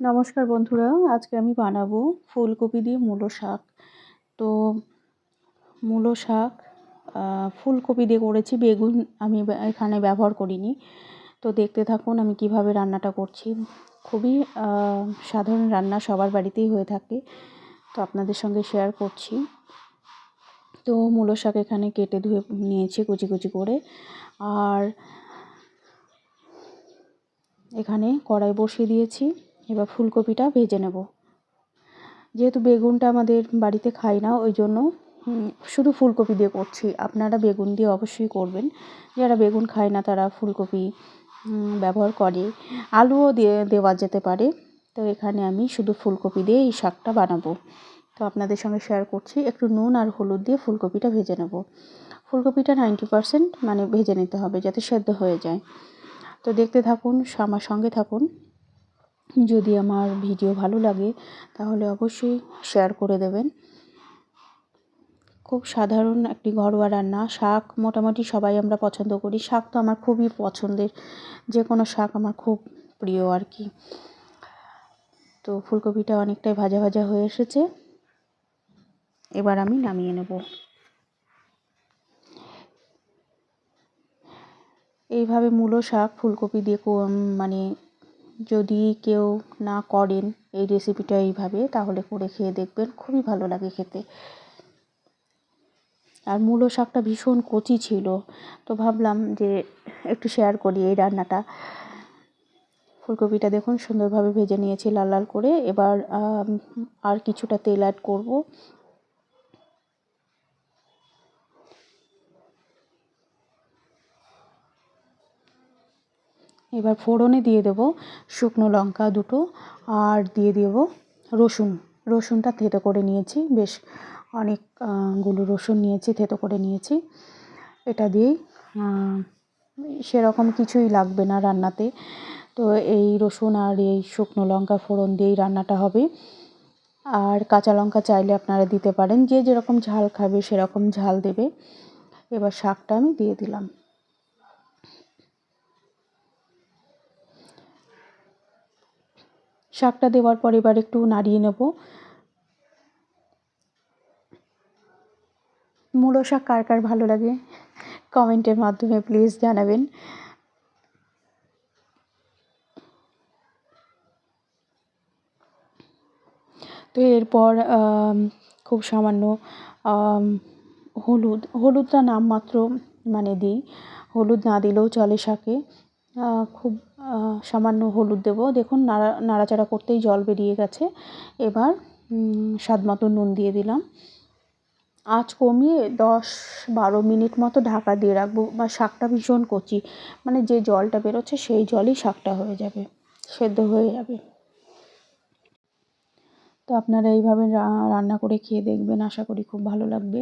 নমস্কার বন্ধুরা, আজকে আমি বানাবো ফুলকপি দিয়ে মূলো শাক। তো মূলো শাক ফুলকপি দিয়ে করেছি, বেগুন আমি এখানে ব্যবহার করিনি। তো দেখতে থাকুন আমি কীভাবে রান্নাটা করছি। খুবই সাধারণ রান্না সবার বাড়িতেই হয়ে থাকে। তো আপনাদের সঙ্গে শেয়ার করছি। তো মূলো শাক এখানে কেটে ধুয়ে নিয়েছি কুচি কুচি করে। আর এখানে কড়াই বসিয়ে দিয়েছি। এবার ফুলকপিটা ভেজে নেব। যেহেতু বেগুনটা আমাদের বাড়িতে খাই না, ওই জন্য শুধু ফুলকপি দিয়ে করছি। আপনারা বেগুন দিয়ে অবশ্যই করবেন। যারা বেগুন খায় না, তারা ফুলকপি ব্যবহার করে। আলুও দিয়ে দেওয়া যেতে পারে। তো এখানে আমি শুধু ফুলকপি দিয়ে এই শাকটা বানাবো। তো আপনাদের সঙ্গে শেয়ার করছি, একটু নুন আর হলুদ দিয়ে ফুলকপিটা ভেজে নেব। ফুলকপিটা নাইনটি পারসেন্ট মানে ভেজে নিতে হবে যাতে সেদ্ধ হয়ে যায়। তো দেখতে থাকুন, আমার সঙ্গে থাকুন। যদি আমার ভিডিও ভালো লাগে, তাহলে অবশ্যই শেয়ার করে দেবেন। খুব সাধারণ একটি ঘরোয়া রান্না। শাক মোটামুটি সবাই আমরা পছন্দ করি। শাক তো আমার খুবই পছন্দের। যে কোনো শাক আমার খুব প্রিয় আর কি। তো ফুলকপিটা অনেকটাই ভাজা ভাজা হয়ে এসেছে। এবার আমি নামিয়ে নেব। এইভাবে মূলো শাক, ফুলকপি দিয়ে মানে যদি কেউ না করেন এই রেসিপিটা এইভাবে, তাহলে করে খেয়ে দেখবেন, খুবই ভালো লাগে খেতে। আর মূলো শাকটা ভীষণ কচি ছিল, তো ভাবলাম যে একটু শেয়ার করি এই রান্নাটা। ফুলকপিটা দেখুন, সুন্দরভাবে ভেজে নিয়েছি লাল লাল করে। এবার আর কিছুটা তেল অ্যাড করব। এবার ফোড়নে দিয়ে দেব শুকনো লঙ্কা দুটো আর দিয়ে দেব রসুন। রসুনটা থেতো করে নিয়েছি, বেশ অনেকগুলো রসুন নিয়েছি, থেতো করে নিয়েছি। এটা দিয়েই সেরকম কিছুই লাগবে না রান্নাতে। তো এই রসুন আর এই শুকনো লঙ্কা ফোড়ন দিয়েই রান্নাটা হবে। আর কাঁচা লঙ্কা চাইলে আপনারা দিতে পারেন, যে যেরকম ঝাল খাবে সেরকম ঝাল দেবে। এবার শাকটা আমি দিয়ে দিলাম। শাকটা দেওয়ার পর এবার একটু নাড়িয়ে নেব। মূলো শাক কার কার ভালো লাগে? কমেন্টের মাধ্যমে প্লিজ জানাবেন। তো এরপর খুব সামান্য হলুদ, হলুদটা নামমাত্র মানে দিই। হলুদ না দিলেও চলে শাকে। খুব সামান্য হলুদ দেবো। দেখুন, নাড়া, নাড়াচাড়া করতেই জল বেরিয়ে গেছে। এবার স্বাদ মতো নুন দিয়ে দিলাম। আঁচ কমিয়ে দশ বারো মিনিট মতো ঢাকা দিয়ে রাখব বা শাকটা ভীষণ কচি। মানে যে জলটা বেরোচ্ছে, সেই জলই শাকটা হয়ে যাবে, সেদ্ধ হয়ে যাবে। তো আপনারা এইভাবে রান্না করে খেয়ে দেখবেন। আশা করি খুব ভালো লাগবে।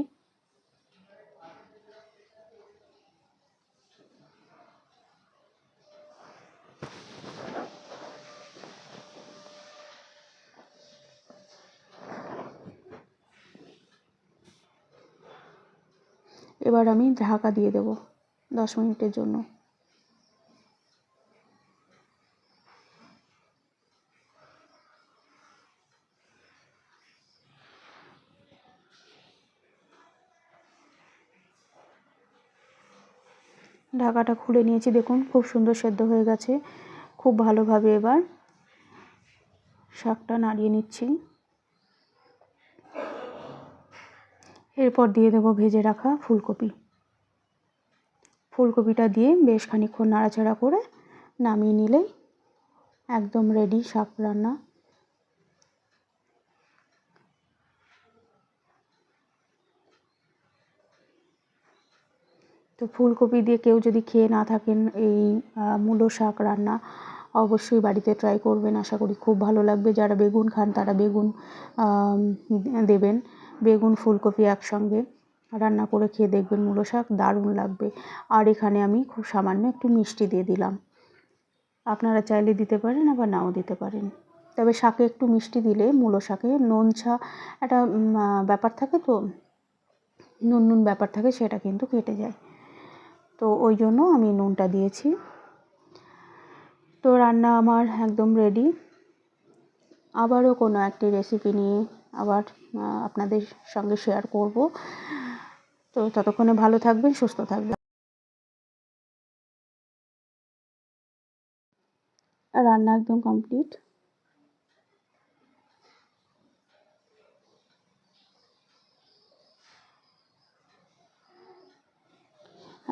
এবার আমি ঢাকা দিয়ে দেব দশ মিনিটের জন্য। ঢাকাটা খুলে নিয়েছি, দেখুন খুব সুন্দর সেদ্ধ হয়ে গেছে। খুব ভালোভাবে এবার শাকটা নাড়িয়ে নিচ্ছি। এরপর দিয়ে দেবো ভেজে রাখা ফুলকপি। ফুলকপিটা দিয়ে বেশ খানিক্ষণ নাড়াচাড়া করে নামিয়ে নিলেই একদম রেডি শাক রান্না। তো ফুলকপি দিয়ে কেউ যদি খেয়ে না থাকেন এই মূলো শাক রান্না অবশ্যই বাড়িতে ট্রাই করবেন। আশা করি খুব ভালো লাগবে। যারা বেগুন খান তারা বেগুন দেবেন। বেগুন, ফুলকপি একসঙ্গে রান্না করে খেয়ে দেখবেন মূলো শাক দারুণ লাগবে। আর এখানে আমি খুব সামান্য একটু মিষ্টি দিয়ে দিলাম। আপনারা চাইলে দিতে পারেন, আবার নাও দিতে পারেন। তবে শাকে একটু মিষ্টি দিলে মূলো শাকে নুন ছা, একটা ব্যাপার থাকে তো, নুন নুন ব্যাপার থাকে সেটা কিন্তু কেটে যায়। তো ওই জন্য আমি নুনটা দিয়েছি। তো রান্না আমার একদম রেডি আবারও কোনো একটি রেসিপি নিয়ে আবার আপনাদের সঙ্গে শেয়ার করব। তো ততক্ষণে ভালো থাকবেন, সুস্থ থাকবেন। রান্না একদম কমপ্লিট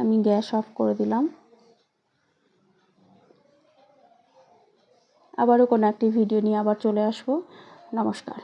আমি গ্যাস অফ করে দিলাম। আবারও কোনো একটি ভিডিও নিয়ে আবার চলে আসব। নমস্কার।